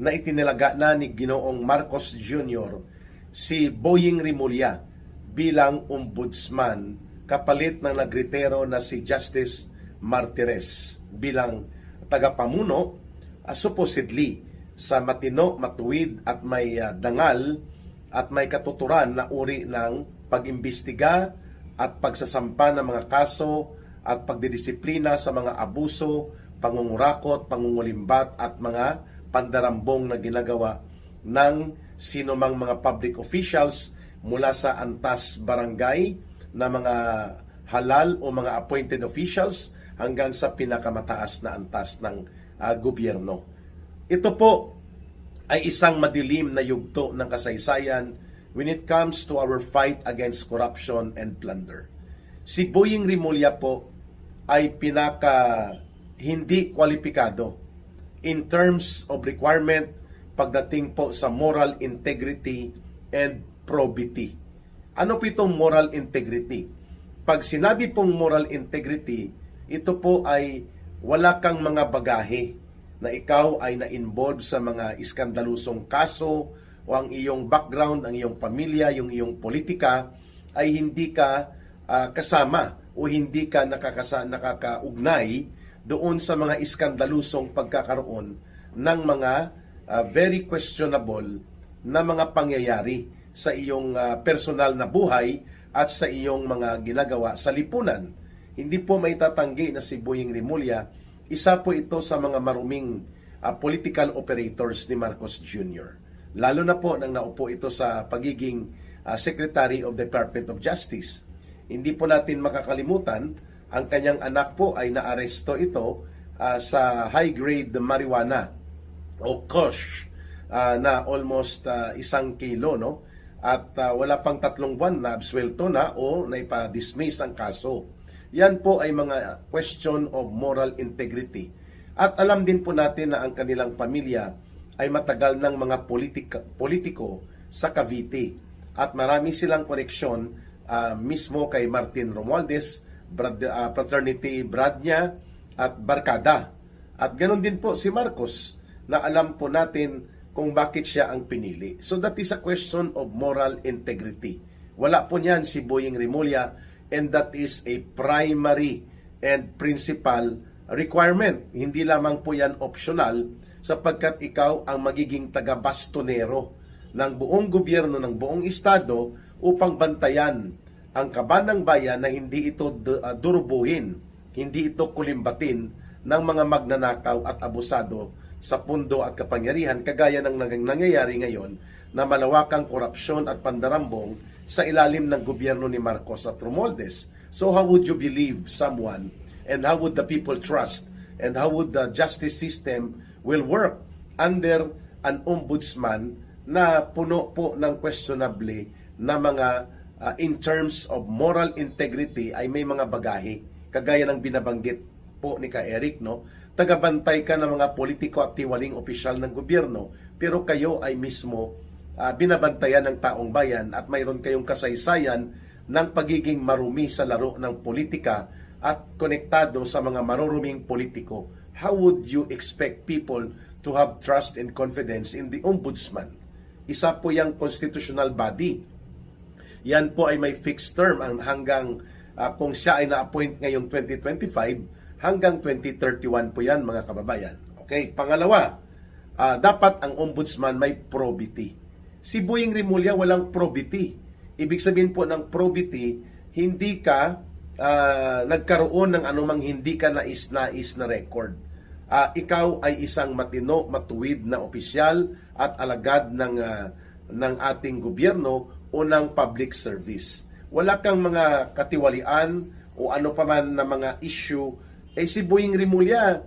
na itinilaga na ni Ginoong Marcos Jr. si Boying Rimulya bilang ombudsman kapalit ng nagritero na si Justice Martires bilang tagapamuno uh, supposedly sa matino, matuwid at may uh, dangal at may katuturan na uri ng pag-imbestiga at pagsasampa ng mga kaso at pagdidisiplina sa mga abuso, pangungurakot, pangungulimbat at mga pandarambong na ginagawa ng sinumang mga public officials mula sa antas barangay na mga halal o mga appointed officials hanggang sa pinakamataas na antas ng uh, gobyerno. Ito po ay isang madilim na yugto ng kasaysayan when it comes to our fight against corruption and plunder. Si Boying Rimulya po ay pinaka hindi kwalipikado in terms of requirement pagdating po sa moral integrity and probity. Ano po itong moral integrity? Pag sinabi pong moral integrity, ito po ay wala kang mga bagahe na ikaw ay na-involve sa mga iskandalusong kaso o ang iyong background, ang iyong pamilya, yung iyong politika ay hindi ka uh, kasama o hindi ka nakakasa, nakakaugnay doon sa mga iskandalusong pagkakaroon ng mga uh, very questionable na mga pangyayari sa iyong uh, personal na buhay at sa iyong mga ginagawa sa lipunan. Hindi po may tatanggi na si Boying Rimulya, isa po ito sa mga maruming uh, political operators ni Marcos Jr. Lalo na po nang naupo ito sa pagiging uh, Secretary of Department of Justice. Hindi po natin makakalimutan ang kanyang anak po ay naaresto ito uh, sa high-grade marijuana o kush uh, na almost uh, isang kilo, no? At uh, wala pang tatlong buwan na absuelto na o naipa-dismiss ang kaso. Yan po ay mga question of moral integrity. At alam din po natin na ang kanilang pamilya ay matagal ng mga politika, politiko sa Cavite. At marami silang koneksyon uh, mismo kay Martin Romualdez, brad, uh, fraternity brad niya at barkada. At ganoon din po si Marcos na alam po natin kung bakit siya ang pinili. So that is a question of moral integrity. Wala po niyan si Boying Rimulya and that is a primary and principal requirement. Hindi lamang po yan optional sapagkat ikaw ang magiging taga-bastonero ng buong gobyerno ng buong estado upang bantayan ang kaban ng bayan na hindi ito uh, durubuhin, hindi ito kulimbatin ng mga magnanakaw at abusado sa pundo at kapangyarihan kagaya ng nangyayari ngayon na malawakang korupsyon at pandarambong sa ilalim ng gobyerno ni Marcos at Romualdez. So how would you believe someone and how would the people trust and how would the justice system will work under an ombudsman na puno po ng questionably na mga uh, in terms of moral integrity ay may mga bagahe kagaya ng binabanggit po ni Ka Eric no? Tagabantay ka ng mga politiko at tiwaling opisyal ng gobyerno pero kayo ay mismo uh, binabantayan ng taong bayan at mayroon kayong kasaysayan ng pagiging marumi sa laro ng politika at konektado sa mga maruruming politiko. How would you expect people to have trust and confidence in the ombudsman? Isa po yung constitutional body yan po ay may fixed term ang hanggang uh, kung siya ay na-appoint ngayong 2025 hanggang 2031 po yan mga kababayan. Okay, pangalawa, uh, dapat ang ombudsman may probity. Si Boying Rimulya walang probity. Ibig sabihin po ng probity, hindi ka uh, nagkaroon ng anumang hindi ka nais-nais na record. Uh, ikaw ay isang matino, matuwid na opisyal at alagad ng uh, ng ating gobyerno o ng public service. Wala kang mga katiwalian o ano pa man na mga issue. Eh si Boying Rimulya,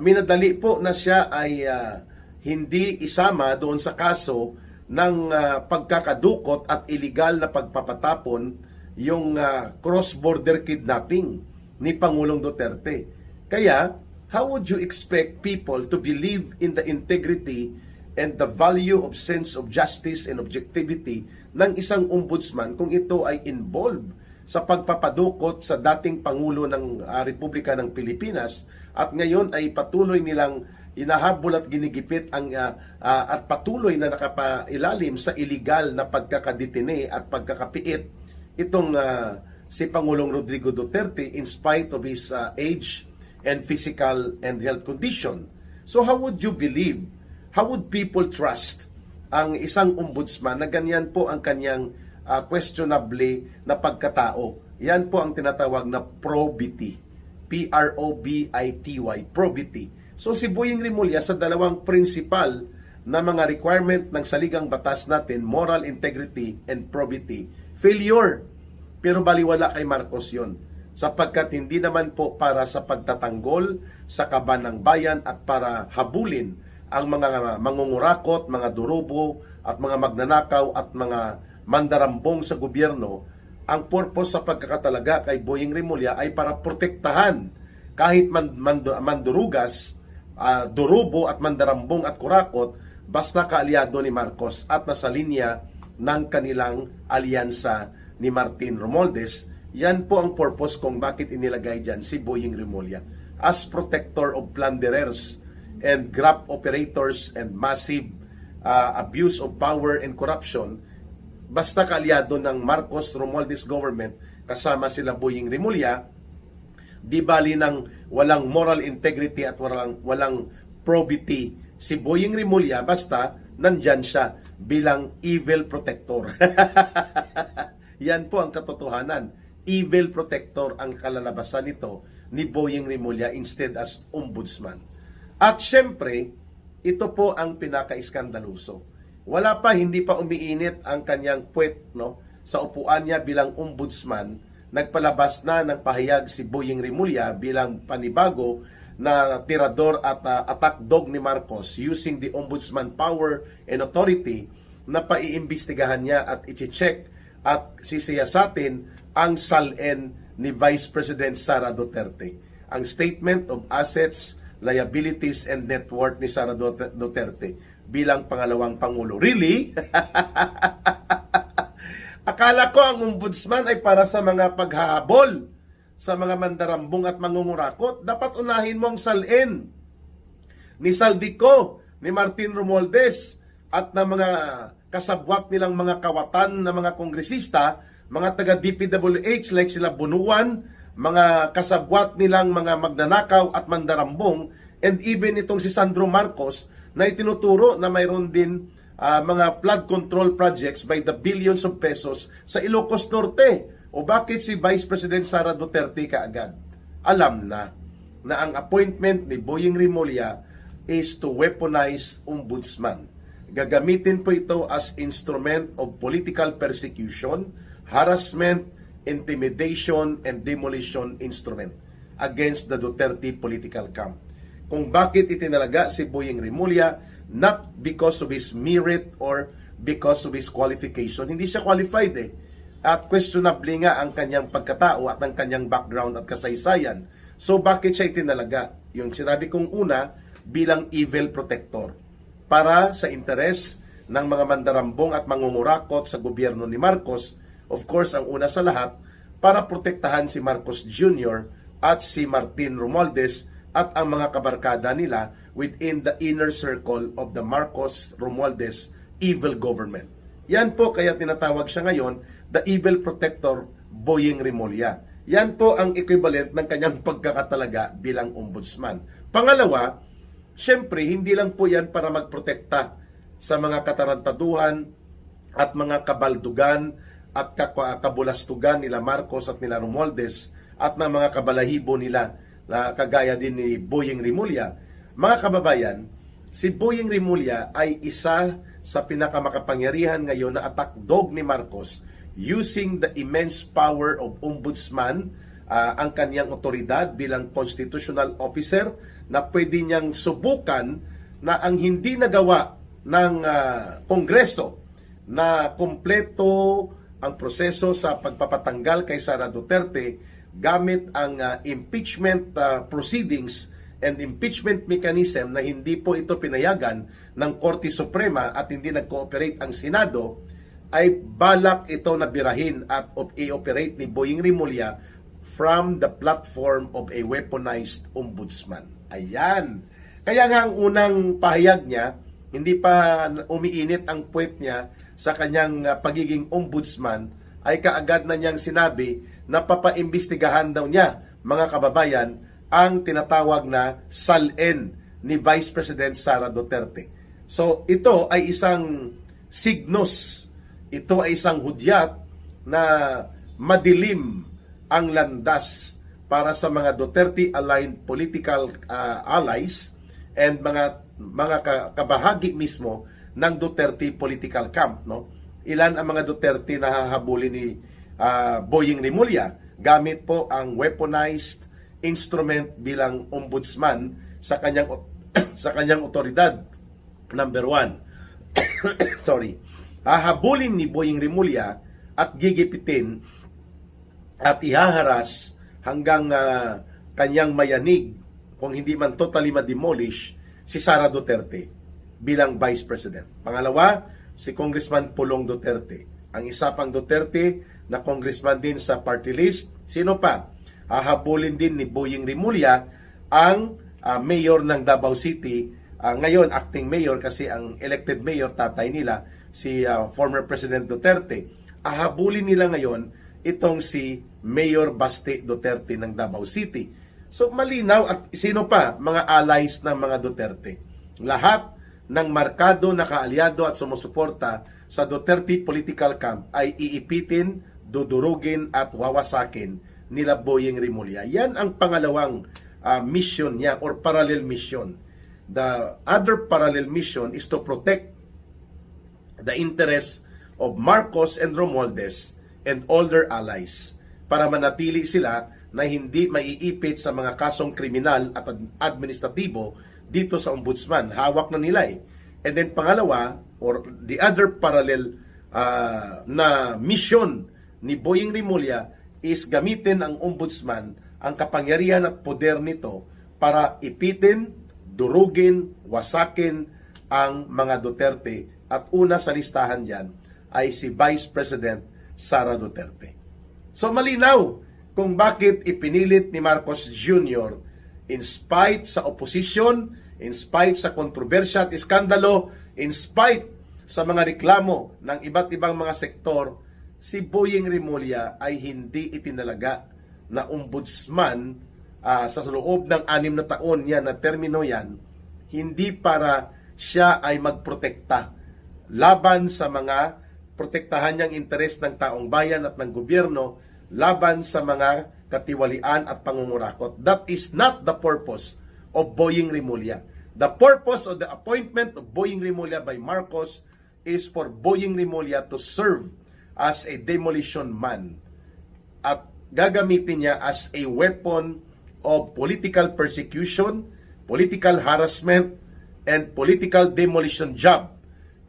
minadali po na siya ay uh, hindi isama doon sa kaso ng uh, pagkakadukot at illegal na pagpapatapon yung uh, cross-border kidnapping ni Pangulong Duterte. Kaya, how would you expect people to believe in the integrity and the value of sense of justice and objectivity ng isang ombudsman kung ito ay involved sa pagpapadukot sa dating Pangulo ng uh, Republika ng Pilipinas at ngayon ay patuloy nilang inahabol at ginigipit ang ah, ah, at patuloy na nakapailalim sa illegal na pagkakaditine at pagkakapiit itong ah, si Pangulong Rodrigo Duterte in spite of his ah, age and physical and health condition. So how would you believe? How would people trust ang isang ombudsman na ganyan po ang kanyang ah, questionably na pagkatao? Yan po ang tinatawag na probity. P-R-O-B-I-T-Y, probity. So si Boying Rimulya sa dalawang principal na mga requirement ng saligang batas natin, moral integrity and probity, failure. Pero baliwala kay Marcos yon sapagkat hindi naman po para sa pagtatanggol sa kaban ng bayan at para habulin ang mga mangungurakot, mga durubo at mga magnanakaw at mga mandarambong sa gobyerno ang purpose sa pagkakatalaga kay Boying Rimulya ay para protektahan kahit man, mand- mandurugas, ah, durubo at mandarambong at kurakot basta kaalyado ni Marcos at nasa linya ng kanilang alyansa ni Martin Romualdez. Yan po ang purpose kung bakit inilagay dyan si Boying Rimulya as protector of plunderers and graft operators and massive ah, abuse of power and corruption basta kaalyado ng Marcos Romualdez government kasama sila Boying Rimulya, di bali ng walang moral integrity at walang, walang probity si Boying Rimulya, basta nandyan siya bilang evil protector. Yan po ang katotohanan. Evil protector ang kalalabasan nito ni Boying Rimulya instead as ombudsman. At syempre, ito po ang pinaka-iskandaluso. Wala pa, hindi pa umiinit ang kanyang puwet no, sa upuan niya bilang ombudsman. Nagpalabas na ng pahayag si Boying Rimulya bilang panibago na tirador at uh, attack dog ni Marcos using the ombudsman power and authority na paiimbestigahan niya at iche-check at sisiyasatin ang salin ni Vice President Sara Duterte. Ang Statement of Assets, Liabilities and Net Worth ni Sara Duterte bilang pangalawang pangulo. Really? Akala ko ang ombudsman ay para sa mga paghahabol sa mga mandarambong at mangungurakot. Dapat unahin mo ang salin ni Saldico, ni Martin Romualdez at ng mga kasabwat nilang mga kawatan na mga kongresista, mga taga DPWH like sila Bunuan, mga kasabwat nilang mga magnanakaw at mandarambong, and even itong si Sandro Marcos na itinuturo na mayroon din ah, mga flood control projects by the billions of pesos sa Ilocos Norte. O bakit si Vice President Sara Duterte kaagad? Alam na na ang appointment ni Boying Rimulya is to weaponize ombudsman. Gagamitin po ito as instrument of political persecution, harassment, intimidation, and demolition instrument against the Duterte political camp. Kung bakit itinalaga si Boying Rimulya, not because of his merit or because of his qualification. Hindi siya qualified eh. At questionably nga ang kanyang pagkatao at ang kanyang background at kasaysayan. So bakit siya itinalaga? Yung sinabi kong una, bilang evil protector para sa interes ng mga mandarambong at mangungurakot sa gobyerno ni Marcos, of course, ang una sa lahat, para protektahan si Marcos Jr. at si Martin Romualdez at ang mga kabarkada nila within the inner circle of the Marcos Romualdez evil government. Yan po kaya tinatawag siya ngayon the evil protector Boying Rimulya. Yan po ang equivalent ng kanyang pagkakatalaga bilang ombudsman. Pangalawa, syempre hindi lang po yan para magprotekta sa mga katarantaduhan at mga kabaldugan at kabulastugan nila Marcos at nila Romualdez at ng mga kabalahibo nila na kagaya din ni Boying Rimulya. Mga kababayan, si Boying Rimulya ay isa sa pinakamakapangyarihan ngayon na attack dog ni Marcos using the immense power of ombudsman, uh, ang kanyang otoridad bilang constitutional officer na pwede niyang subukan na ang hindi nagawa ng uh, Kongreso na kompleto ang proseso sa pagpapatanggal kay Sara Duterte gamit ang uh, impeachment uh, proceedings and impeachment mechanism na hindi po ito pinayagan ng Korte Suprema at hindi nag-cooperate ang Senado ay balak ito na birahin at i-operate ni Boying Rimulya from the platform of a weaponized ombudsman. Ayan. Kaya nga ang unang pahayag niya, hindi pa umiinit ang puwet niya sa kanyang ah, pagiging ombudsman, ay kaagad na niyang sinabi na papaimbestigahan daw niya, mga kababayan, ang tinatawag na SALN ni Vice President Sara Duterte. So ito ay isang signos, ito ay isang hudyat na madilim ang landas para sa mga Duterte-aligned political uh, allies and mga mga ka- kabahagi mismo ng Duterte political camp no? Ilan ang mga Duterte na hahabulin ni ah, Boying Rimulya gamit po ang weaponized instrument bilang ombudsman sa kanyang sa kanyang otoridad. Number one sorry hahabulin ni Boying Rimulya at gigipitin at ihaharas hanggang ah, kanyang mayanig kung hindi man totally ma-demolish si Sara Duterte bilang Vice President. Pangalawa, si Congressman Pulong Duterte. Ang isa pang Duterte na congressman din sa party list. Sino pa? Hahabulin din ni Boying Rimulya ang ah, mayor ng Davao City. Ah, ngayon, acting mayor kasi ang elected mayor, tatay nila, si ah, former President Duterte. Ahabulin nila ngayon itong si Mayor Baste Duterte ng Davao City. So malinaw at sino pa mga allies ng mga Duterte. Lahat ng markado na kaalyado at sumusuporta sa Duterte political camp ay iipitin, dudurugin at wawasakin nila Boyeng Rimulya. Yan ang pangalawang ah, mission niya or parallel mission. The other parallel mission is to protect the interests of Marcos and Romualdez and all their allies para manatili sila na hindi maiipit sa mga kasong kriminal at ad- administratibo dito sa ombudsman. Hawak na nila eh. And then pangalawa, or the other parallel ah, na mission ni Boying Rimulya is gamitin ang ombudsman ang kapangyarihan at poder nito para ipitin, durugin, wasakin ang mga Duterte at una sa listahan dyan ay si Vice President Sara Duterte. So malinaw kung bakit ipinilit ni Marcos Jr. in spite sa opposition, in spite sa kontrobersya at iskandalo, in spite sa mga reklamo ng iba't ibang mga sektor, si Boyeng Rimulya ay hindi itinalaga na ombudsman ah, sa loob ng anim na taon niya na termino yan, hindi para siya ay magprotekta laban sa mga protektahan niyang interes ng taong bayan at ng gobyerno laban sa mga katiwalian at pangungurakot. That is not the purpose of Boying Rimulya. The purpose of the appointment of Boying Rimulya by Marcos is for Boying Rimulya to serve as a demolition man at gagamitin niya as a weapon of political persecution, political harassment, and political demolition job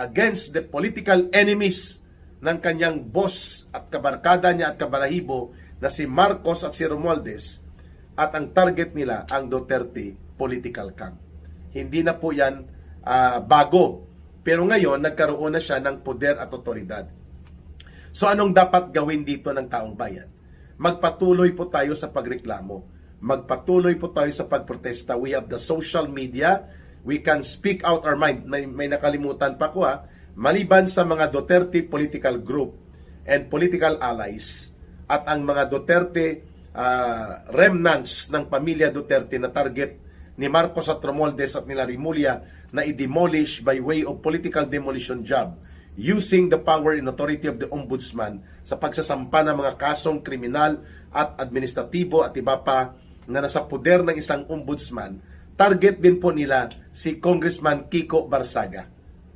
against the political enemies ng kanyang boss at kabarkada niya at kabalahibo na si Marcos at si Romualdez at ang target nila ang Duterte political camp. Hindi na po yan ah, bago. Pero ngayon, nagkaroon na siya ng poder at otoridad. So anong dapat gawin dito ng taong bayan? Magpatuloy po tayo sa pagreklamo. Magpatuloy po tayo sa pagprotesta. We have the social media. We can speak out our mind. May, may nakalimutan pa ko ha. Maliban sa mga Duterte political group and political allies at ang mga Duterte ah, remnants ng pamilya Duterte na target ni Marcos at Romualdez at nila Rimulya na i-demolish by way of political demolition job using the power and authority of the ombudsman sa pagsasampa ng mga kasong kriminal at administratibo at iba pa na nasa poder ng isang ombudsman, target din po nila si Congressman Kiko Barsaga.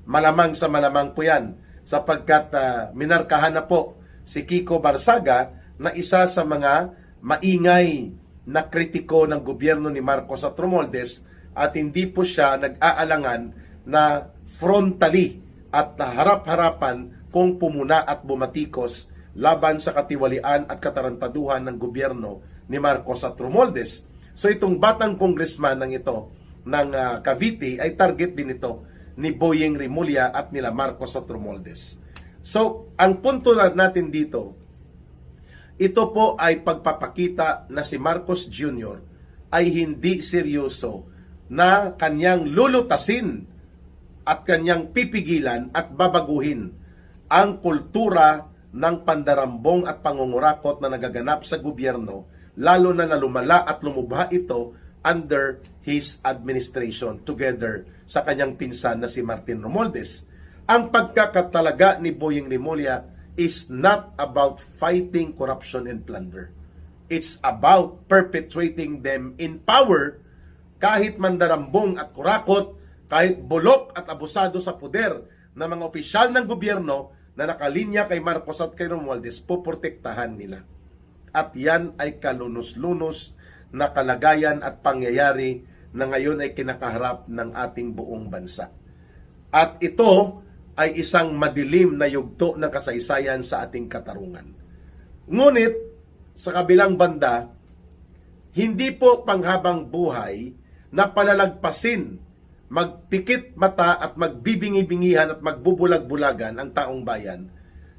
Malamang sa malamang po yan sapagkat ah, minarkahan na po si Kiko Barsaga na isa sa mga maingay na kritiko ng gobyerno ni Marcos at Romualdez at hindi po siya nag-aalangan na frontally at harap-harapan kung pumuna at bumatikos laban sa katiwalian at katarantaduhan ng gobyerno ni Marcos at Romualdez. So itong batang congressman ng ito ng ah, Cavite ay target din ito ni Boyeng Rimulya at nila Marcos at Romualdez. So, ang punto na natin dito, ito po ay pagpapakita na si Marcos Jr. ay hindi seryoso na kanyang lulutasin at kanyang pipigilan at babaguhin ang kultura ng pandarambong at pangungurakot na nagaganap sa gobyerno lalo na nalumala at lumubha ito under his administration together sa kanyang pinsan na si Martin Romualdez. Ang pagkakatalaga ni Boying Rimulya is not about fighting corruption and plunder. It's about perpetuating them in power kahit mandarambong at kurakot, kahit bulok at abusado sa poder ng mga opisyal ng gobyerno na nakalinya kay Marcos at kay Romualdez, poprotektahan nila. At yan ay kalunos-lunos na kalagayan at pangyayari na ngayon ay kinakaharap ng ating buong bansa. At ito ay isang madilim na yugto ng kasaysayan sa ating katarungan. Ngunit, sa kabilang banda, hindi po panghabang buhay na palalagpasin, magpikit mata at magbibingi-bingihan at magbubulag-bulagan ang taong bayan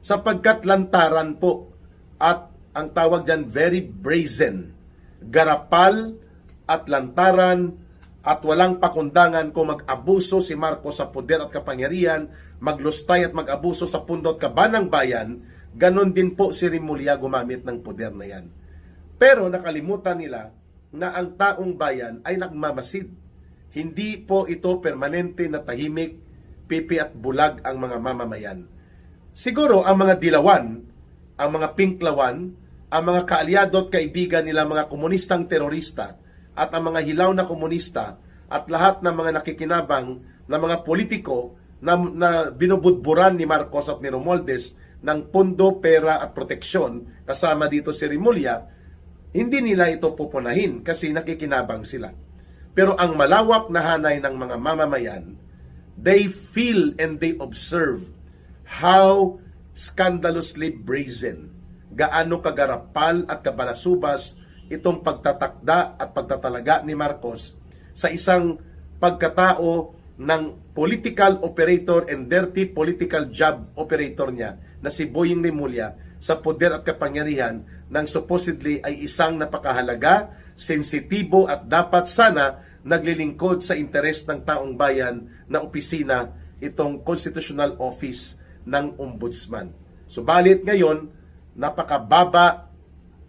sapagkat lantaran po at ang tawag dyan very brazen, garapal at lantaran at walang pakundangan kung mag-abuso si Marcos sa poder at kapangyarihan, maglustay at mag-abuso sa pundo at kabanang bayan, ganon din po si Rimulya gumamit ng poder na yan. Pero nakalimutan nila na ang taong bayan ay nagmamasid. Hindi po ito permanente na tahimik, pipi at bulag ang mga mamamayan. Siguro ang mga dilawan, ang mga pinklawan, ang mga kaalyado at kaibigan nila mga komunistang terorista at ang mga hilaw na komunista at lahat ng mga nakikinabang na mga politiko na, na binubudburan ni Marcos at ni Romualdez ng pondo, pera at proteksyon kasama dito si Rimulya, hindi nila ito pupunahin kasi nakikinabang sila. Pero ang malawak na hanay ng mga mamamayan, they feel and they observe how scandalously brazen, gaano kagarapal at kabalasubas itong pagtatakda at pagtatalaga ni Marcos sa isang pagkatao ng political operator and dirty political job operator niya na si Boying Rimulya sa poder at kapangyarihan ng supposedly ay isang napakahalaga, sensitibo at dapat sana naglilingkod sa interes ng taong bayan na opisina itong constitutional office ng ombudsman. Subalit ngayon, napakababa,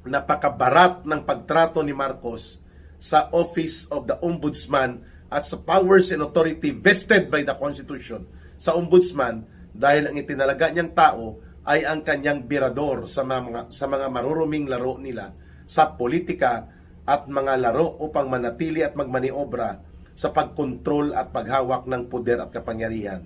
napakabarat ng pagtrato ni Marcos sa office of the ombudsman at sa powers and authority vested by the Constitution sa ombudsman dahil ang itinalaga niyang tao ay ang kanyang birador sa mga, sa mga maruruming laro nila sa politika at mga laro upang manatili at magmaniobra sa pagkontrol at paghawak ng poder at kapangyarihan.